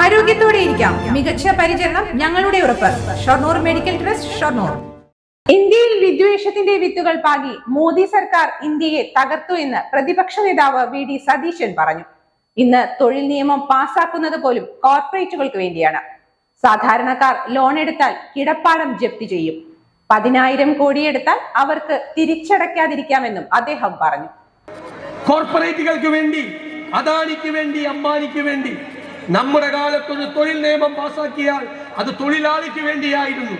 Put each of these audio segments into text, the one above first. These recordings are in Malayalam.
ആരോഗ്യത്തോടെ ഇരിക്കാം. മികച്ച പരിചരണം ഞങ്ങളുടെ ഉറപ്പ്. Shoranur medical trust Shoranur. ഇന്ത്യയിൽ വിദ്വേഷത്തിന്റെ വിത്തുകൾ പാകി മോദി സർക്കാർ ഇന്ത്യയെ തകർത്തു എന്ന് പ്രതിപക്ഷ നേതാവ് വി ഡി സതീശൻ പറഞ്ഞു. ഇന്ന് തൊഴിൽ നിയമം പാസാക്കുന്നത് പോലും കോർപ്പറേറ്റുകൾക്ക് വേണ്ടിയാണ്. സാധാരണക്കാർ ലോൺ എടുത്താൽ കിടപ്പാടം ജപ്തി ചെയ്യും. പതിനായിരം കോടി എടുത്താൽ അവർക്ക് തിരിച്ചടയ്ക്കാതിരിക്കാമെന്നും അദ്ദേഹം പറഞ്ഞു. കോർപ്പറേറ്റുകൾക്ക് വേണ്ടി അദാനിക്ക് വേണ്ടി അംബാനിക്ക് വേണ്ടി നമ്മുടെ കാലത്ത് ഒരു തൊഴിൽ നിയമം പാസാക്കിയാൽ അത് തൊഴിലാളിക്ക് വേണ്ടിയായിരുന്നു.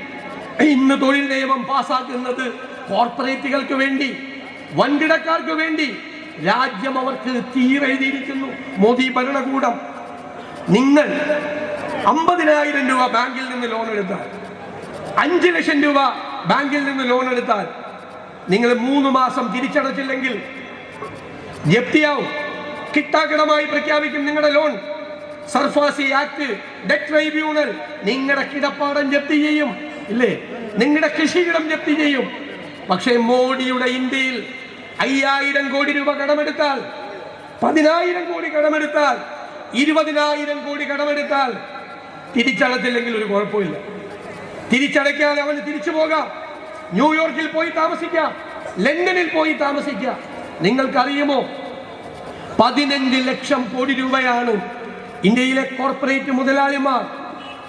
ഇന്ന് തൊഴിൽ നിയമം പാസാക്കുന്നത് കോർപ്പറേറ്റുകൾക്ക് വേണ്ടി വൻകിടക്കാർക്ക് വേണ്ടി രാജ്യം അവർക്ക് തീരെഴുതിയിരിക്കുന്നു. മോദി ഭരണകൂടം. നിങ്ങൾ അമ്പതിനായിരം രൂപ ബാങ്കിൽ നിന്ന് ലോൺ എടുത്താൽ അഞ്ച് ലക്ഷം രൂപ ബാങ്കിൽ നിന്ന് ലോൺ എടുത്താൽ നിങ്ങൾ മൂന്ന് മാസം തിരിച്ചടച്ചില്ലെങ്കിൽ ജപ്തിയാവും കിട്ടാകിടമായി പ്രഖ്യാപിക്കും നിങ്ങളുടെ loan. SARFAESI act debt tribunal നിങ്ങളുടെ കിടപ്പാടം ജപ്തി ചെയ്യും ഇല്ലേ? നിങ്ങളുടെ കൃഷിയിടം ജപ്തി ചെയ്യും. പക്ഷേ മോഡിയുടെ ഇന്ത്യയിൽ അയ്യായിരം കോടി രൂപ കടമെടുത്താൽ പതിനായിരം കോടി കടമെടുത്താൽ ഇരുപതിനായിരം കോടി കടമെടുത്താൽ തിരിച്ചടച്ചില്ലെങ്കിൽ ഒരു കുഴപ്പമില്ല. തിരിച്ചടയ്ക്കാതെ അവന് തിരിച്ചു പോകാം. ന്യൂയോർക്കിൽ പോയി താമസിക്കാം. ലണ്ടനിൽ പോയി താമസിക്കാം. നിങ്ങൾക്കറിയുമോ? പതിനഞ്ച് ലക്ഷം കോടി രൂപയാണ് ഇന്ത്യയിലെ കോർപ്പറേറ്റ് മുതലാളിമാർ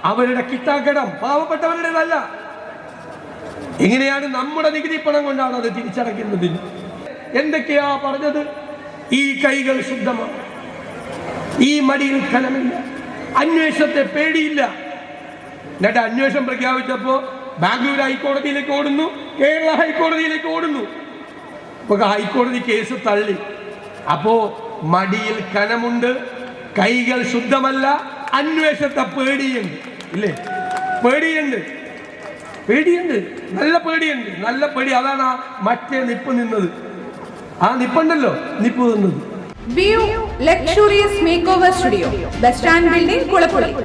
അവരുടെ കിട്ടാക്കടം പാവപ്പെട്ടവരുടേതല്ല. എങ്ങനെയാണ് നമ്മുടെ നികുതി പണം കൊണ്ടാണ് അത് തിരിച്ചടയ്ക്കുന്നതിന് എന്തൊക്കെയാ പറഞ്ഞത്? ഈ കൈകൾ ശുദ്ധമാണ്. ഈ മടിയിൽ ഫലമില്ല അന്വേഷണത്തെ പേടിയില്ല. എന്നിട്ട് അന്വേഷണം പ്രഖ്യാപിച്ചപ്പോ ബാംഗ്ലൂർ ഹൈക്കോടതിയിലേക്ക് ഓടുന്നു കേരള ഹൈക്കോടതിയിലേക്ക് ഓടുന്നു. ഇപ്പൊ ഹൈക്കോടതി കേസ് തള്ളി. അപ്പോ മടിയിൽ കനമുണ്ട് കൈകൾ ശുദ്ധമല്ല അന്വേഷണത്തെ പേടിയുണ്ട്. ഇല്ലേ? പേടിയുണ്ട്. പേടിയുണ്ട്. നല്ല പേടിയുണ്ട്. നല്ല പേടി. അതാണ് ആ മറ്റേ നിപ്പ് നിന്നത്. ആ നിപ്പുണ്ടല്ലോ നിപ്പ് നിന്നത്. Luxurious make over studio bus stand building Kulappully